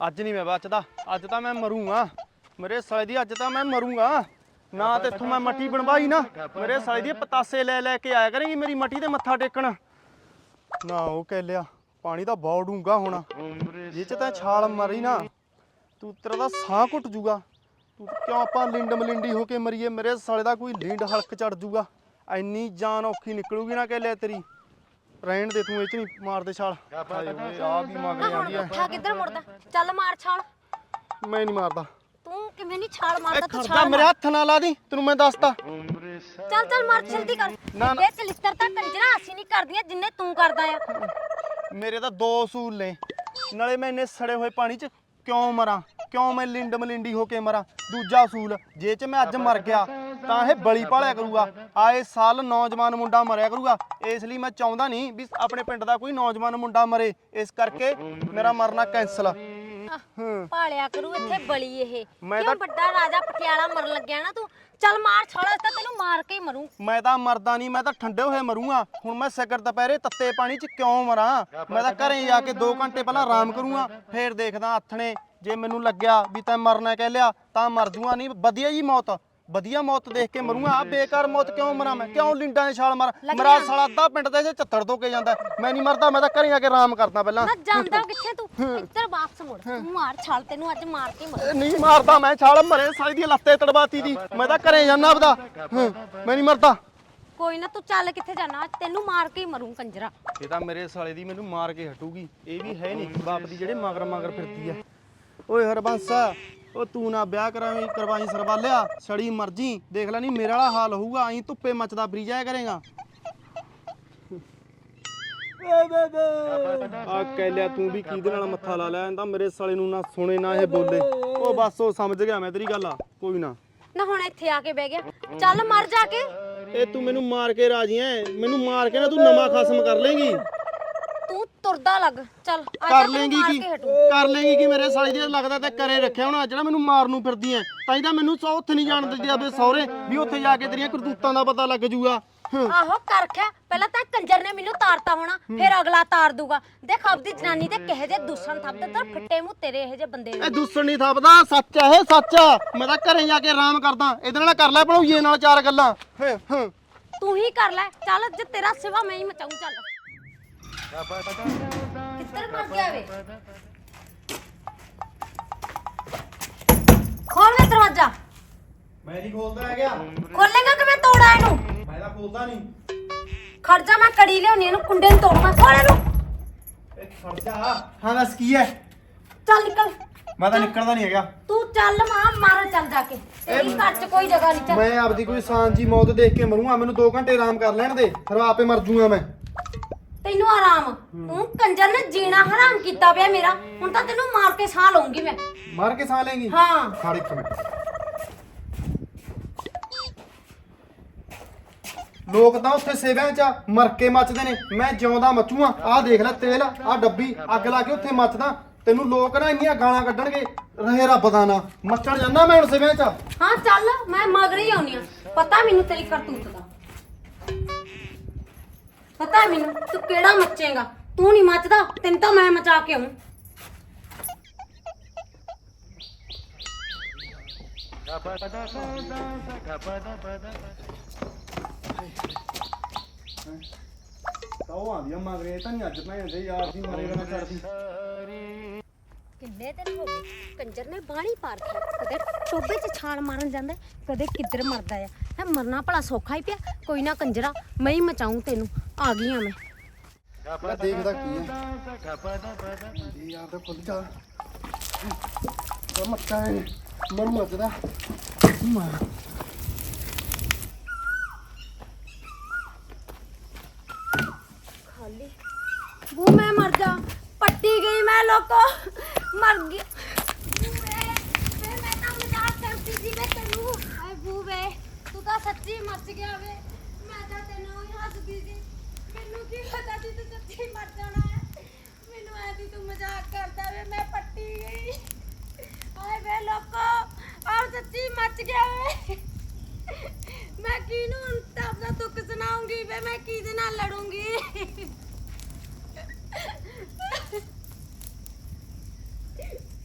ਅੱਜ ਨਹੀਂ ਮੈਂ ਬਚਦਾ ਅੱਜ ਤਾਂ ਮੈਂ ਮਰੂੰਗਾ। ਮੇਰੇ ਸਾਲੇ ਦੀ ਅੱਜ ਤਾਂ ਮੈਂ ਮਰੂੰਗਾ। ਨਾ ਤੇ ਇੱਥੋਂ ਮੈਂ ਮੱਟੀ ਬਣਵਾਈ ਨਾ। ਮੇਰੇ ਸਾਲੇ ਦੀ ਪਤਾਸੇ ਲੈ ਲੈ ਕੇ ਆਇਆ ਕਰੇਗੀ ਮੇਰੀ ਮੱਟੀ ਤੇ ਮੱਥਾ ਟੇਕਣ। ਨਾ ਉਹ ਕਹਿ ਲਿਆ ਪਾਣੀ ਤਾਂ ਬਹੁਤ ਡੂੰਗਾ ਹੋਣਾ। ਜੇ ਚ ਤਾਂ ਛਾਲ ਮਾਰੀ ਨਾ। ਤੂੰ ਤੇਰਾ ਤਾਂ ਸਾਹ ਘੁੱਟ ਜੂਗਾ। ਤੂੰ ਕਿਉਂ ਆਪਾਂ ਲਿੰਡ ਮਲਿੰਡੀ ਹੋ ਕੇ ਮਰੀਏ? ਮੇਰੇ ਸਾਲੇ ਦਾ ਕੋਈ ਲਿੰਡ ਹਲਕ ਚੜ ਜੂਗਾ। ਐਨੀ ਜਾਨ ਔਖੀ ਨਿਕਲੂਗੀ ਨਾ ਕਹਿ ਲਿਆ ਤੇਰੀ। ਰਹਿਣ ਦੇ ਤੂੰ ਇਹ ਚ ਨਹੀਂ ਮਾਰਦੇ ਛਾਲ। ਹਾਏ ਓਏ ਆ ਵੀ ਮਗਰ ਐ ਪੁੱਠਾ ਕਿੱਧਰ ਮੁੜਦਾ? ਚੱਲ ਮਾਰ ਛਾਲ। ਮੈਂ ਨਹੀਂ ਮਾਰਦਾ। ਤੂੰ ਕਿਵੇਂ ਨਹੀਂ ਛਾਲ ਮਾਰਦਾ ਤੂੰ ਖਰਚਾ ਛਾਲ ਮੇਰੇ ਮਾਰ। ਹੱਥ ਨਾਲ ਲਾ ਦੀ ਤੈਨੂੰ ਮੈਂ ਦੱਸਤਾ ਚੱਲ ਚੱਲ ਮਾਰ ਜਲਦੀ ਕਰ। ਨਾ, ਨਾ। ਇਹ ਚਲਿੱਤਰ ਤਾਂ ਕੰਜਰਾ ਅਸੀਂ ਨਹੀਂ ਕਰਦੀਆਂ ਜਿੰਨੇ ਤੂੰ ਕਰਦਾ ਆ। ਮੇਰੇ ਤਾਂ ਦੋ ਅਸੂਲ ਨੇ। ਨਾਲੇ ਮੈਂ ਇੰਨੇ ਸੜੇ ਹੋਏ ਪਾਣੀ 'ਚ ਕਿਉਂ ਮਰਾਂ? ਕਿਉਂ ਮੈਂ ਲਿੰਡ ਮਲਿੰਡੀ ਹੋ ਕੇ ਮਰਾਂ? ਦੂਜਾ ਜੇ 'ਚ ਮੈਂ ਅੱਜ ਮਰ ਗਿਆ ਤਾਂ ਇਹ ਬਲੀ ਪਾਲਿਆ ਕਰੂਗਾ। ਆਏ ਸਾਲ ਨੌਜਵਾਨ ਮੁੰਡਾ ਮਰਿਆ ਕਰੂਗਾ। ਇਸ ਲਈ ਮੈਂ ਚਾਹੁੰਦਾ ਨਹੀਂ ਵੀ ਆਪਣੇ ਪਿੰਡ ਦਾ ਕੋਈ ਨੌਜਵਾਨ ਮੁੰਡਾ ਮਰੇ। ਇਸ ਕਰਕੇ ਮੇਰਾ ਮਰਨਾ ਕੈਂਸਲ ਹੂੰ ਪਾਲਿਆ ਕਰੂ ਇੱਥੇ ਬਲੀ ਇਹ। ਮੈਂ ਕਿਉਂ ਤਾਂ- ਵੱਡਾ ਰਾਜਾ ਪਟਿਆਲਾ ਮਰਨ ਲੱਗਿਆ ਨਾ ਤੂੰ? ਚੱਲ ਮਾਰ ਛਾਲ ਇਸ ਤਾਂ ਤੈਨੂੰ ਮਾਰ ਕੇ ਹੀ ਮਰੂ। ਮੈਂ ਤਾਂ ਮਰਦਾ ਨਹੀਂ ਮੈਂ ਤਾਂ ਠੰਡੇ ਹੋਏ ਮਰੂੰਗਾ। ਹੁਣ ਮੈਂ ਸਿਕਰ ਦੁਪਹਿਰੇ ਤੱਤੇ ਪਾਣੀ 'ਚ ਕਿਉਂ ਮਰਾਂ? ਮੈਂ ਤਾਂ ਘਰੇ ਜਾ ਕੇ 2 ਘੰਟੇ ਪਹਿਲਾਂ ਆਰਾਮ ਕਰੂੰਗਾ ਫੇਰ ਦੇਖਦਾ ਆਥਣੇ ਜੇ ਮੈਨੂੰ ਲੱਗਿਆ ਵੀ ਤੈਂ ਮਰਨਾ ਕਹਿ ਲਿਆ ਤਾਂ ਮਰ ਜੂਗਾ ਨਹੀਂ ਵਧੀਆ ਜੀ ਮੌਤ। ਵਧੀਆ ਮੌਤ ਦੇਖ ਕੇ ਮਰੂੰਗਾ। ਆ ਬੇਕਾਰ ਮੌਤ ਕਿਉਂ ਮਰਾਂ ਮੈਂ? ਕਿਉਂ ਲਿੰਡਾਂ ਦੇ ਛਾਲ ਮਾਰ? ਮੇਰਾ ਸਾਲਾ ਅੱਧਾ ਪਿੰਡ ਦੇ ਜੇ ਚੱਤੜ ਤੋਂ ਕੇ ਜਾਂਦਾ। ਮੈਂ ਨਹੀਂ ਮਰਦਾ ਮੈਂ ਤਾਂ ਘਰੇ ਆ ਕੇ ਆਰਾਮ ਕਰਦਾ ਪਹਿਲਾਂ। ਨਾ ਜਾਂਦਾ ਕਿੱਥੇ ਤੂੰ? ਇੱਧਰ ਵਾਪਸ ਮੁੜ। ਤੂੰ ਮਾਰ ਛਾਲ ਤੈਨੂੰ ਅੱਜ ਮਾਰ ਕੇ ਮਰ। ਇਹ ਨਹੀਂ ਮਾਰਦਾ ਮੈਂ ਛਾਲ ਮਰੇ ਸਾਈ ਦੀ ਲੱਤੇ ਤੜਵਾਤੀ ਦੀ। ਮੈਂ ਤਾਂ ਘਰੇ ਜਾਣਾ ਆਪਦਾ। ਮੈਂ ਨਹੀਂ ਮਰਦਾ। ਕੋਈ ਨਾ ਤੂੰ ਚੱਲ ਕਿੱਥੇ ਜਾਣਾ? ਤੈਨੂੰ ਮਾਰ ਕੇ ਹੀ ਮਰੂੰ ਕੰਜਰਾ। ਇਹ ਤਾਂ ਮੇਰੇ ਸਾਲੇ ਦੀ ਮੈਨੂੰ ਮਾਰ ਕੇ ਹਟੂਗੀ। ਇਹ ਵੀ ਹੈ ਨਹੀਂ ਬਾਪ ਦੀ ਜਿਹੜੇ ਮਗਰ ਮਗਰ ਫਿਰਦੀ ਆ। ਓਏ ਹਰਬੰਸਾ ਉਹ ਤੂੰ ਨਾ ਵਿਆਹ ਕਰਾਵੀਂ ਕਰਵਾਈ ਸਰਵਾਲਿਆ ਸੜੀ ਮਰਜ਼ੀ। ਦੇਖ ਲੈ ਨਹੀਂ ਮੇਰੇ ਵਾਲਾ ਹਾਲ ਹੋਊਗਾ ਐਂ ਧੁੱਪੇ ਮੱਚਦਾ ਫਰੀ ਜਾਇਆ ਕਰੇਗਾ। ਆ ਕਹਿ ਲਿਆ ਤੂੰ ਵੀ ਕਿਹਦੇ ਨਾਲ ਮੱਥਾ ਲਾ ਲਿਆ ਇਹਦਾ ਮੇਰੇ ਸਾਲੇ ਨੂੰ ਨਾ ਸੁਣੇ ਨਾ ਇਹ ਬੋਲੇ। ਉਹ ਬਸ ਉਹ ਸਮਝ ਗਿਆ ਮੈਂ ਤੇਰੀ ਗੱਲ ਆ ਕੋਈ ਨਾ। ਨਾ ਹੁਣ ਇੱਥੇ ਆ ਕੇ ਬਹਿ ਗਿਆ। ਚੱਲ ਮਰ ਜਾ ਕੇ। ਇਹ ਤੂੰ ਮੈਨੂੰ ਮਾਰ ਕੇ ਰਾਜੀ ਐ ਮੈਨੂੰ ਮਾਰ ਕੇ ਨਾ ਤੂੰ ਨਵਾਂ ਖਸਮ ਕਰ ਲੇਗੀ ਤੁਰਦਾ ਲੱਗ। ਚੱਲ ਅੱਜ ਕਰ ਤੈਨੂੰ ਲੇਗੀ ਮਾਰ ਕੀ? ਕੇ ਹਟੂ। ਕਰ ਲੇਗੀ ਕੀ ਮੇਰੇ ਸਾਲੇ ਦੀ? ਲੱਗਦਾ ਤੇ ਕਰੇ ਰੱਖਿਆ ਹੋਣਾ ਜਿਹੜਾ ਮੈਨੂੰ ਮਾਰਨ ਨੂੰ ਫਿਰਦੀ ਐ। ਤਾਂ ਹੀ ਤਾਂ ਮੈਨੂੰ ਸੌ ਉੱਥੇ ਨਹੀਂ ਜਾਣ ਦਿੰਦੀ ਆਵੇ ਸਹੁਰੇ ਵੀ ਉੱਥੇ ਜਾ ਕੇ ਤੇਰੀਆਂ ਕਰਤੂਤਾਂ ਦਾ ਪਤਾ ਲੱਗ ਜੂਗਾ। ਹੂੰ। ਆਹੋ ਕਰ ਖਿਆ ਪਹਿਲਾਂ ਤਾਂ ਕੰਜਰ ਨੇ ਮੈਨੂੰ ਤਾਰਤਾ ਹੋਣਾ ਫਿਰ ਅਗਲਾ ਤਾਰ ਦੂਗਾ। ਦੇਖ ਆਪਦੀ ਜਨਾਨੀ ਤੇ ਕਿਹੇ ਜੇ ਦੁਸ਼ਮਣ ਥੱਪਦੇ ਤਾਂ ਫਿੱਟੇ ਮੂੰਹ ਤੇਰੇ ਇਹੋ ਜੇ ਬੰਦੇ ਨੇ। ਇਹ ਦੂਸਰ ਨਹੀਂ ਥੱਪਦਾ ਸੱਚ ਐ ਇਹ ਸੱਚ ਮੈਂ ਤਾਂ ਘਰੇ ਜਾ ਕੇ ਆਰਾਮ ਕਰਦਾ ਇਹਦੇ ਨਾਲ ਕਰ ਲੈ ਭਣੋਈਏ ਨਾਲ ਚਾਰ ਗੱਲਾਂ। ਹਾਂ ਹਾਂ। ਤੂੰ ਹੀ ਕਰ ਲੈ ਚੱਲ ਜੇ ਤੇਰਾ ਸਿਵਾ ਮੈਂ ਹੀ ਮਚਾਉਂ ਚੱਲ। ਕਿੱਧਰ ਭੱਜ ਗਿਆ ਵੇ? ਖੋਲ ਵੇ ਦਰਵਾਜ਼ਾ। ਮੈਂ ਨਹੀਂ ਖੋਲਦਾ ਹੈਗਾ। ਖੋਲੇਗਾ ਕਿ ਮੈਂ ਤੋੜਾ ਇਹਨੂੰ? ਮੈਂ ਤਾਂ ਖੋਲਦਾ ਨਹੀਂ। ਖੜ ਜਾ ਮੈਂ ਕੜੀ ਲਿਆਉਣੀ ਇਹਨੂੰ ਕੁੰਡੇ ਨੂੰ ਤੋੜ ਮੈਂ। ਖੋਲ ਇਹਨੂੰ। ਇਹ ਖਰਚਾ ਹਾਂ ਦੱਸ ਕੀ ਐ ਚੱਲ ਨਿਕਲ। ਮੈਂ ਤਾਂ ਨਿਕਲਦਾ ਨਹੀਂ ਹੈਗਾ। ਤੂੰ ਚੱਲ ਮਾਂ ਮਾਰ ਚੱਲ ਜਾ ਕੇ। ਤੇਰੀ ਘਰ 'ਚ ਕੋਈ ਜਗ੍ਹਾ ਨਹੀਂ ਚੱਲ। ਮੈਂ ਆਪਦੀ ਕੋਈ ਸਾਂਝੀ ਮੌਤ ਦੇਖ ਕੇ ਮਰੂੰਗਾ। ਮੈਨੂੰ 2 ਘੰਟੇ ਆਰਾਮ ਕਰ ਲੈਣ ਦੇ। ਫਿਰ ਆਪੇ ਮਰ ਜੂਗਾ ਮੈਂ। ਤੈਨੂੰ ਆਰਾਮ। ਤੂੰ ਕੰਜਰ ਨੇ ਜੀਣਾ ਹਰਾਮ ਕੀਤਾ ਪਿਆ ਮੇਰਾ। ਹੁਣ ਤਾਂ ਤੈਨੂੰ ਮਾਰ ਕੇ ਸਾਹ ਲਊਂਗੀ ਮੈਂ। ਮਾਰ ਕੇ ਸਾਹ ਲੇਗੀ ਹਾਂ। ਖੜ ਇੱਕ ਮਿੰਟ। ਲੋਕ ਤਾਂ ਉੱਥੇ ਸੇਵਿਆਂ 'ਚ ਮਰ ਕੇ ਮੱਚਦੇ ਨੇ। ਮੈਂ ਜਿਉਂਦਾ ਮੱਚੂਆਂ। ਆਹ ਦੇਖ ਲੈ ਤੇਲ ਆਹ ਡੱਬੀ ਅੱਗ ਲਾ ਕੇ ਉੱਥੇ ਮੱਚਦਾ। ਤੈਨੂੰ ਲੋਕ ਨਾ ਇੰਨੀਆਂ ਗਾਲਾਂ ਕੱਢਣਗੇ। ਰਹੇ ਰੱਬ ਦਾ ਨਾ। ਮੱਚਣ ਜਾਂਦਾ ਮੈਂ ਹੁਣ ਸੇਵਿਆਂ 'ਚ। ਹਾਂ ਚੱਲ ਮੈਂ ਮਗਰ ਹੀ ਆਉਣੀ ਆ ਪਤਾ ਮੈਨੂੰ ਤੇਰੀ ਕਰਤੂਤ ਦਾ। ਪਤਾ ਮੈਨੂੰ ਤੂੰ ਕਿਹੜਾ ਮੱਚੇਗਾ? ਤੂੰ ਨਹੀਂ ਮੱਚਦਾ ਤੈਨੂੰ ਤਾਂ ਮੈਂ ਮਚਾ ਕੇ ਆਉਂ ਕਾਹ ਆਂਦੀਆਂ ਮਗਰੇ ਤਾਂ ਨਹੀਂ ਅੱਜ ਭੈਣ ਦੇ ਯਾਰ ਦੀ ਮਾਰੇ ਨਾ ਕਰਦੀ। ਕਿੰਨੇ ਦਿਨ ਹੋ ਗਏ? ਕੰਜਰ ਨੇ ਬਾਣੀ ਪਾਰ ਖਿਆ ਕਦੇ ਟੋਬੇ 'ਚ ਛਾਲ ਮਾਰਨ ਜਾਂਦਾ ਕਦੇ ਕਿੱਧਰ ਮਰਦਾ ਆ। ਹੈ ਮਰਨਾ ਭਲਾ ਸੌਖਾ ਹੀ ਪਿਆ। ਕੋਈ ਨਾ ਕੰਜਰਾ ਮੈਂ ਹੀ ਮਚਾਉਂ ਤੈਨੂੰ। ਆ ਗਈ ਆ ਮੈਂ ਮੈਂ ਦੇਖਦਾ ਕੀ ਹੈ ਇਹ ਯਾਰ ਦਾ ਖੁੱਲ ਜਾ ਉਹ ਮੱਕਾ ਹੈ ਮਨ ਮੱਚਦਾ ਮਾਰ ਖਾਲੀ ਬੂ ਮੈਂ ਮਰ ਜਾ ਪੱਟੀ ਗਈ ਮੈਂ ਲੋਕੋ ਮਰ ਗਈ ਬੂਵੇ ਵੇ ਮੈਂ ਤਾਂ ਮਜ਼ਾਕ ਕਰਦੀ ਸੀ ਵੇ ਤੈਨੂੰ ਆਏ ਬੂਵੇ ਤੂੰ ਤਾਂ ਸੱਚੀ ਮਰ ਗਿਆ ਮੈਨੂੰ ਕੀ ਪਤਾ ਸੀ ਤੂੰ ਸੱਚੀ ਮਰ ਜਾਣਾ ਹੈ? ਮੈਨੂੰ ਐ ਸੀ ਤੂੰ ਮਜ਼ਾਕ ਕਰਦਾ ਵੇ, ਮੈਂ ਪੱਟੀ ਗਈ। ਆਏ ਵੇ ਲੋਕੋ ਆ ਸੱਚੀ ਮੱਚ ਗਿਆ ਵੇ। ਮੈਂ ਕਿਹਨੂੰ ਹੁਣ ਤਾਂ ਦੁੱਖ ਸੁਣਾਉਂਗੀ ਵੇ, ਮੈਂ ਕਿਹਦੇ ਨਾਲ ਲੜੂੰ